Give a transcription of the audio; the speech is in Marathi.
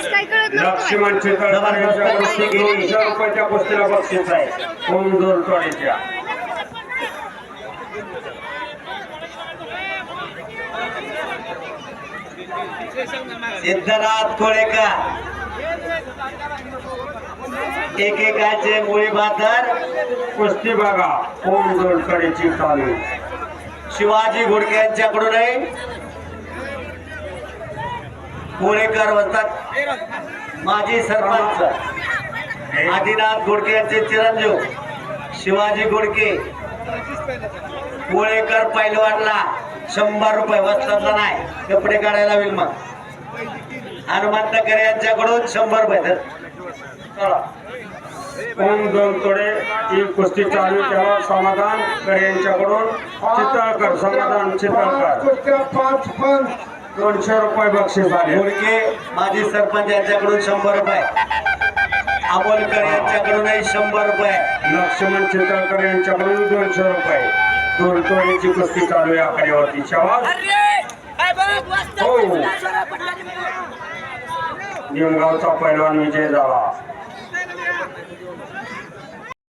लक्ष्मण चितळकर यांच्याकडून दोनशे रुपयाच्या कुस्तीला बक्षीस आहे. ओम दोरतोडीच्या सिद्धनाथ कोळेकर. एकेकाचे मुळी बाजार कुस्ती बघा ओम दोरतोडीची चालू? शिवाजी घोडके यांच्याकडूनही कोळेकर म्हणतात माजी सरपंच आदिनाथ घोडके यांचे चिरंजीव शिवाजी घोडके कोळेकर पैलवानला शंभर रुपये वस्त्रातला नाही कपडे काढायला होईल मग हनुमंत करे यांच्याकडून शंभर रुपये तर ओम दोरतोडे ही कुस्ती चालू तेव्हा समाधान करे यांच्याकडून चितळकर समाधान चितळकर पाच पण दोनशे रुपये बक्षीस आले घोडके माजी सरपंच यांच्याकडून शंभर रुपये. अमोलकर यांच्याकडूनही शंभर रुपये. लक्ष्मण चितळकर यांच्याकडून दोनशे रुपये. दोरतोडीची कुस्ती चालू आहे आकडेवरती हो. निमगावचा पैलवान विजय झाला.